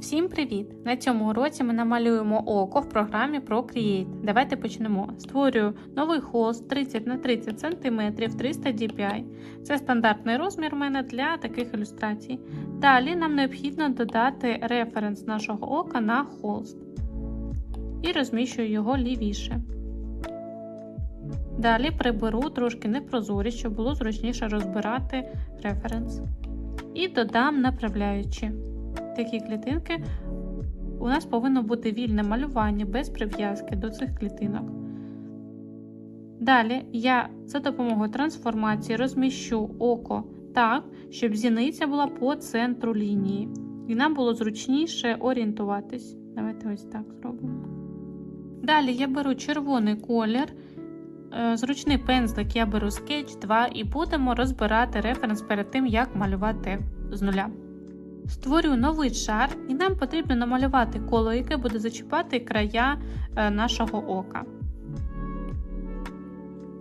Всім привіт! На цьому уроці ми намалюємо око в програмі Procreate. Давайте почнемо. Створюю новий холст 30 на 30 см 300 dpi. Це стандартний розмір у мене для таких ілюстрацій. Далі нам необхідно додати референс нашого ока на холст і розміщую його лівіше. Далі приберу трошки непрозорість, щоб було зручніше розбирати референс. І додам направляючи такі клітинки, у нас повинно бути вільне малювання без прив'язки до цих клітинок. Далі я за допомогою трансформації розміщу око так, щоб зіниця була по центру лінії. І нам було зручніше орієнтуватись. Давайте ось так зробимо. Далі я беру червоний колір, е, зручний пензлик я беру Sketch 2 і будемо розбирати референс перед тим, як малювати з нуля. Створюю новий шар, і нам потрібно намалювати коло, яке буде зачіпати края е, нашого ока.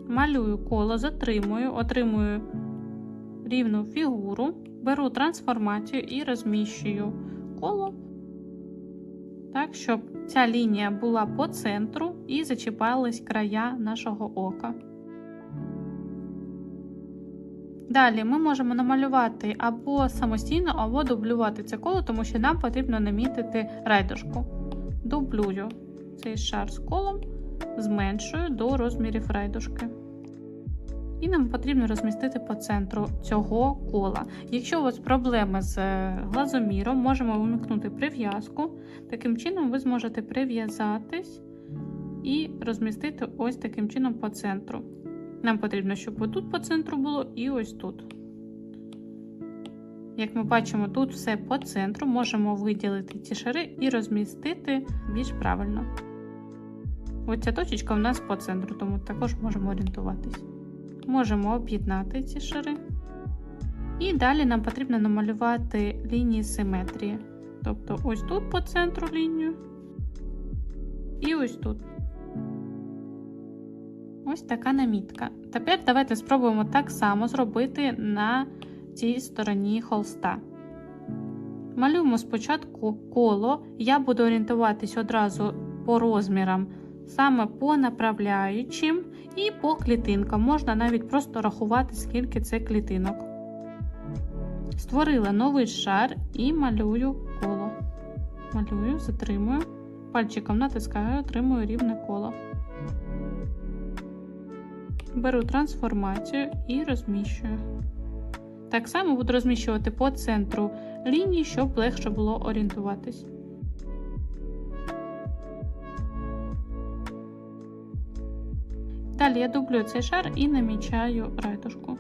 Малюю коло, затримую, отримую рівну фігуру, беру трансформацію і розміщую коло так, щоб ця лінія була по центру і зачіпались края нашого ока. Далі ми можемо намалювати або самостійно, або дублювати це коло, тому що нам потрібно намітити райдушку. Дублюю цей шар з колом, зменшую до розмірів райдушки. І нам потрібно розмістити по центру цього кола. Якщо у вас проблеми з глазоміром, можемо вимикнути прив'язку. Таким чином, ви зможете прив'язатись і розмістити ось таким чином по центру. Нам потрібно, щоб отут по центру було і ось тут. Як ми бачимо, тут все по центру, можемо виділити ці шари і розмістити більш правильно. Ось ця точечка у нас по центру, тому також можемо орієнтуватись. Можемо об'єднати ці шари. І далі нам потрібно намалювати лінії симетрії. Тобто ось тут по центру лінію. І ось тут. Ось така намітка. Тепер давайте спробуємо так само зробити на цій стороні холста. Малюємо спочатку коло, я буду орієнтуватись одразу по розмірам, саме по направляючим і по клітинкам. Можна навіть просто рахувати, скільки це клітинок. Створила новий шар і малюю коло. Малюю, затримую, пальчиком натискаю, отримую рівне коло. Беру трансформацію і розміщую. Так само буду розміщувати по центру лінії, щоб легше було орієнтуватись. Далі я дублюю цей шар і намічаю райтушку.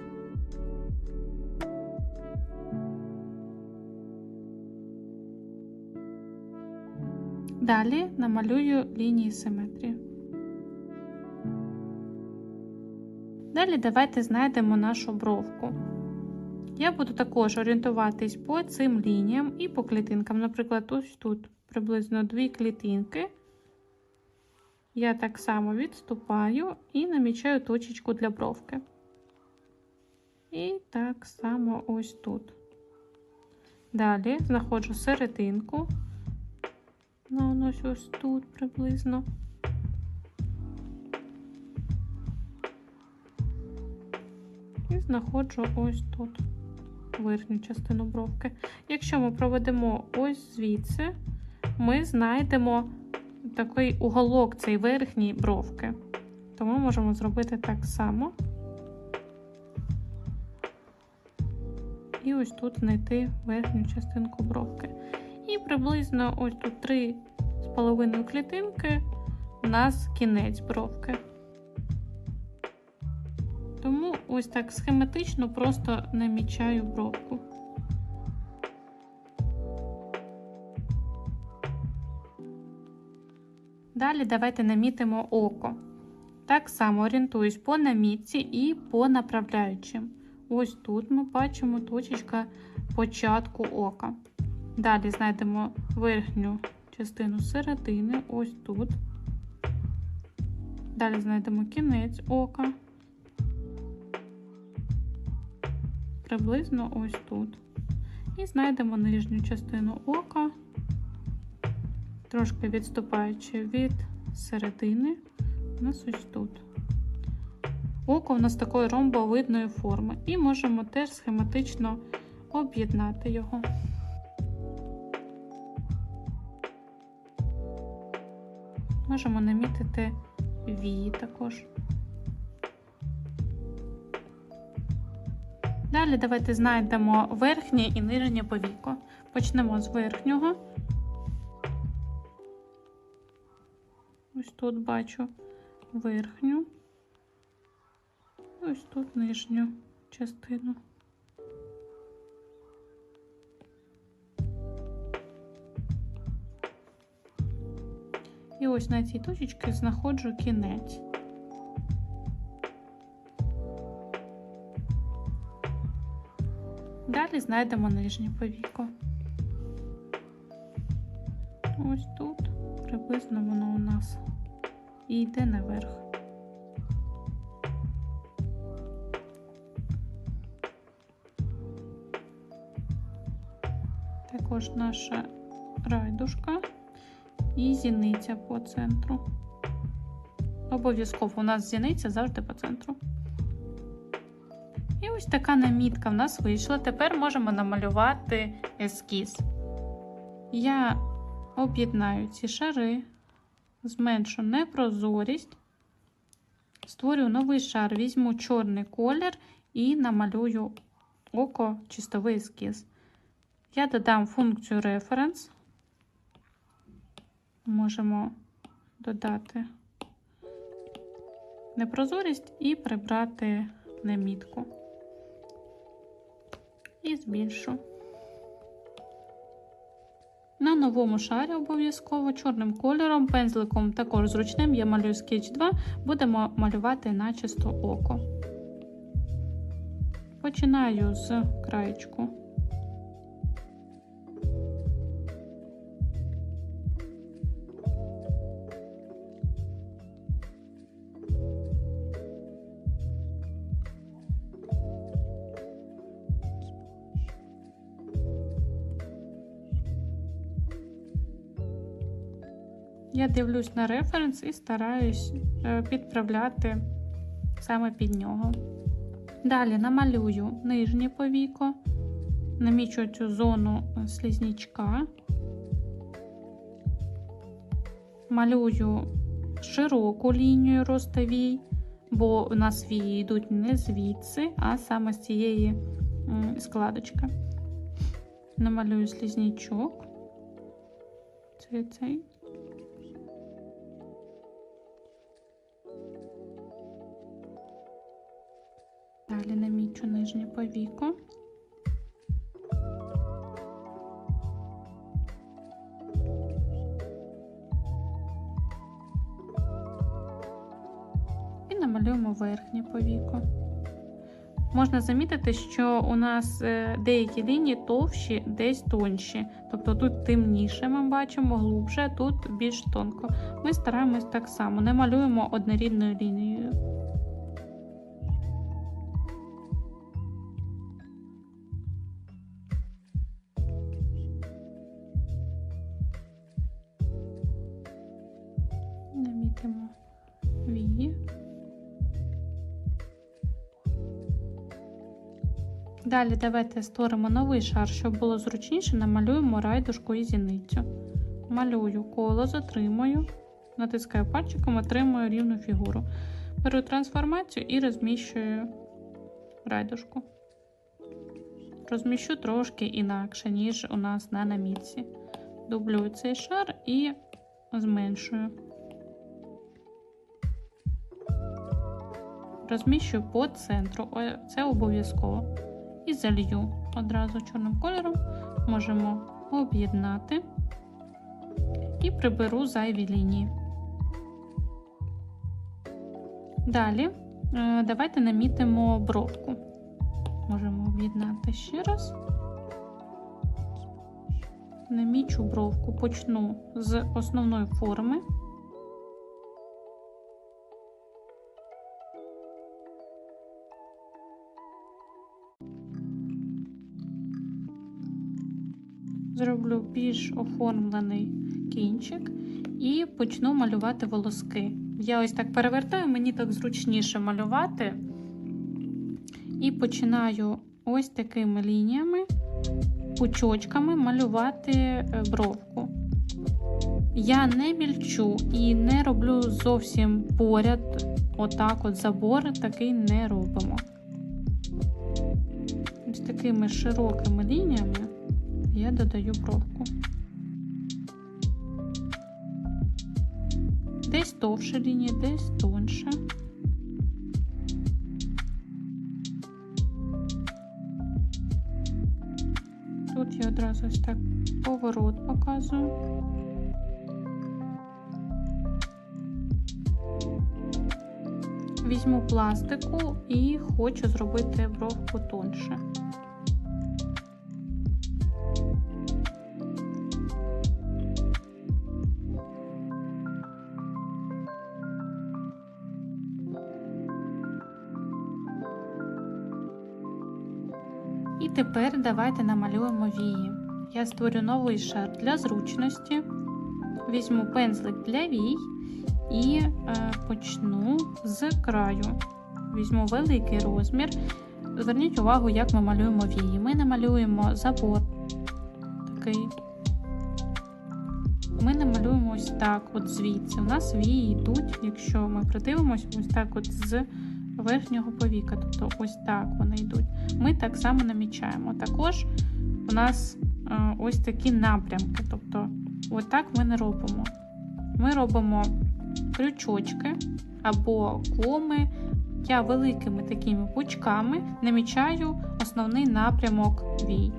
Далі намалюю лінії симетрії. Далі давайте знайдемо нашу бровку. Я буду також орієнтуватись по цим лініям і по клітинкам. Наприклад, ось тут приблизно дві клітинки. Я так само відступаю і намічаю точечку для бровки. І так само ось тут. Далі знаходжу серединку. Ну, ось ось тут приблизно. Знаходжу ось тут верхню частину бровки. Якщо ми проведемо ось звідси, ми знайдемо такий уголок цієї верхньої бровки. Тому можемо зробити так само. І ось тут знайти верхню частинку бровки. І приблизно ось тут три з половиною клітинки у нас кінець бровки. Ось так схематично просто намічаю бровку. Далі давайте намітимо око. Так само орієнтуюсь по намітці і по направляючим. Ось тут ми бачимо точечка початку ока. Далі знайдемо верхню частину середини, ось тут. Далі знайдемо кінець ока. Приблизно ось тут. І знайдемо нижню частину ока трошки відступаючи від середини, у нас ось тут. Око у нас такої ромбовидної форми. І можемо теж схематично об'єднати його. Можемо намітити вії також. Далі давайте знайдемо верхнє і нижнє повіко. Почнемо з верхнього. Ось тут бачу верхню. Ось тут нижню частину. І ось на цій точці знаходжу кінець. Далі знайдемо нижнє повіко. Ось тут приблизно воно у нас і йде наверх. Також наша райдушка і зіниця по центру. Обов'язково у нас зіниця завжди по центру. Ось така намітка в нас вийшла. Тепер можемо намалювати ескіз. Я об'єднаю ці шари, зменшу непрозорість, створю новий шар, візьму чорний колір і намалюю око чистовий ескіз. Я додам функцію Reference. Можемо додати непрозорість і прибрати немітку. І збільшу. На новому шарі обов'язково чорним кольором, пензликом також зручним, я малюю скетч 2, будемо малювати начисто око. Починаю з краєчку. Я дивлюсь на референс і стараюсь е, підправляти саме під нього. Далі намалюю нижнє повіко, намічу цю зону е, слізнячка, малюю широку лінію ростовій, бо у нас вії йдуть не звідси, а саме з цієї складочки. Намалюю слізнячок. Це цей. Далі намічу нижнє повіко. І намалюємо верхнє повіко. Можна замітити, що у нас е, деякі лінії товщі, десь тонші. Тобто тут темніше ми бачимо, глубше, тут більш тонко. Ми стараємось так само, не малюємо однорідною лінією. Далі давайте створимо новий шар, щоб було зручніше, намалюємо райдушку і зіницю. Малюю коло, затримую, натискаю пальчиком, отримую рівну фігуру. Беру трансформацію і розміщую райдушку. Розміщу трошки інакше, ніж у нас на намітці. Дублюю цей шар і зменшую. Розміщую по центру, це обов'язково. І залью одразу чорним кольором, можемо об'єднати і приберу зайві лінії. Далі е, давайте намітимо бровку. Можемо об'єднати ще раз. Намічу бровку, почну з основної форми. Зроблю більш оформлений кінчик і почну малювати волоски. Я ось так перевертаю, мені так зручніше малювати. І починаю ось такими лініями, пучочками малювати е, бровку. Я не мільчу і не роблю зовсім поряд, отак от забор такий не робимо. Ось такими широкими лініями я додаю бровку. Десь товше лінії, десь тонше. Тут я одразу ось так поворот показую. Візьму пластику і хочу зробити бровку тонше. Тепер давайте намалюємо вії. Я створю новий шар для зручності. Візьму пензлик для вій і е, почну з краю. Візьму великий розмір. Зверніть увагу, як ми малюємо вії. Ми намалюємо забор такий. Ми намалюємо ось так, от звідси. У нас вії йдуть, якщо ми придивимося, ось так от з верхнього повіка. Тобто ось так вони йдуть. Ми так само намічаємо. Також у нас е, ось такі напрямки. Тобто, отак ми не робимо. Ми робимо крючочки або коми. Я великими такими пучками намічаю основний напрямок вій.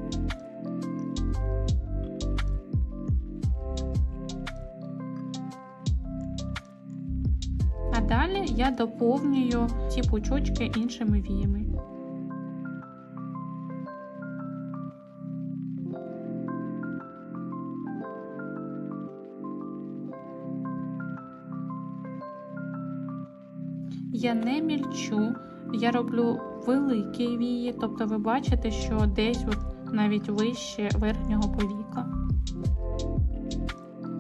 Я доповнюю ці пучочки іншими віями. Я не мільчу, я роблю великі вії, тобто ви бачите, що десь от навіть вище верхнього повіка.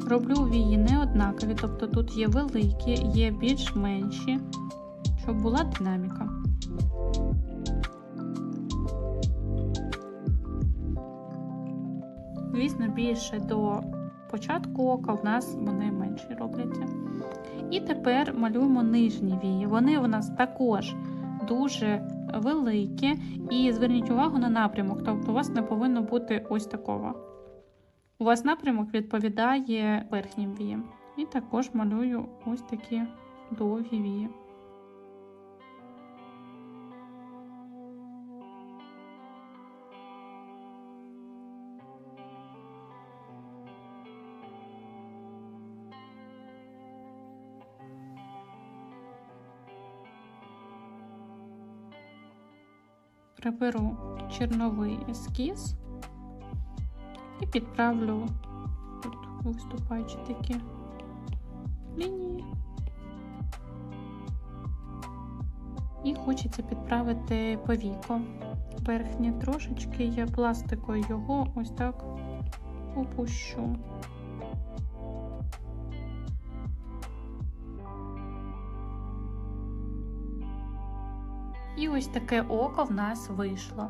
Роблю вії не однакові, тобто тут є великі, є більш менші, щоб була динаміка. Звісно, більше до початку ока в нас вони менші робляться. І тепер малюємо нижні вії. Вони у нас також дуже великі. І зверніть увагу на напрямок, тобто у вас не повинно бути ось такого. У вас напрямок відповідає верхнім віям. І також малюю ось такі довгі вії. Приберу чорновий ескіз і підправлю тут виступаючі такі лінії. І хочеться підправити повіко. Верхнє трошечки я пластикою його ось так опущу. І ось таке око в нас вийшло.